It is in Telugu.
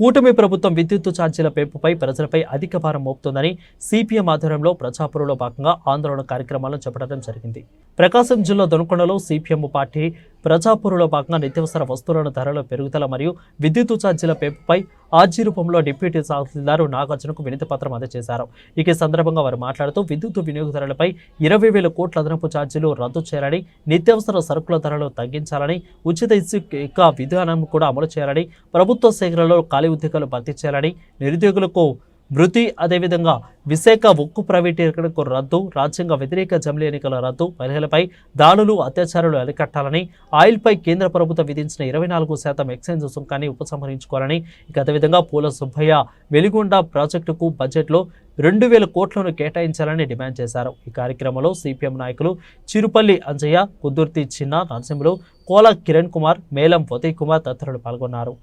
కూటమి ప్రభుత్వం విద్యుత్ ఛార్జీల పెంపుపై ప్రజలపై అధిక భారం మోపుతోందని సిపిఎం ఆధ్వర్యంలో ప్రజాపురంలో భాగంగా ఆందోళన కార్యక్రమాలను చేపట్టడం జరిగింది. ప్రకాశం జిల్లా దొనకొండలో సిపిఎం పార్టీ ప్రజాపురంలో భాగంగా నిత్యవసర వస్తువుల ధరల పెరుగుదల మరియు విద్యుత్ ఛార్జీల పెంపుపై ఆర్జీ రూపంలో డిప్యూటీ తహసీల్దారు నాగార్జునకు వినతి పత్రం అందజేశారు. ఇక సందర్భంగా వారు మాట్లాడుతూ విద్యుత్ వినియోగదారులపై ఇరవై వేల కోట్ల అదనపు ఛార్జీలు రద్దు చేయాలని నిత్యావసర సరుకుల ధరలు తగ్గించాలని ఉచిత ఇసుక విధానం కూడా అమలు చేయాలని ప్రభుత్వ శాఖలలో ఖాళీ ఉద్యోగాలు భర్తీ చేయాలని నిరుద్యోగులకు మృతి అదేవిధంగా విశాఖ ఉక్కు ప్రైవేటీకరణకు రద్దు రాజ్యాంగ వ్యతిరేక జమిలీ ఎన్నికల రద్దు మహిళలపై దాడులు అత్యాచారాలు అరికట్టాలని ఆయిల్పై కేంద్ర ప్రభుత్వం విధించిన ఇరవై నాలుగు శాతం ఎక్సైజ్ సుంకాన్ని ఉపసంహరించుకోవాలని ఇక అదేవిధంగా పూల సుబ్బయ్య వెలిగొండ ప్రాజెక్టుకు బడ్జెట్లో రెండు వేల కోట్లను కేటాయించాలని డిమాండ్ చేశారు. ఈ కార్యక్రమంలో సిపిఎం నాయకులు చిరుపల్లి అంజయ్య కుదుర్తి చిన్న నరసింహులు కోల కిరణ్ కుమార్ మేలం ఉదయ్ కుమార్ తదితరులు పాల్గొన్నారు.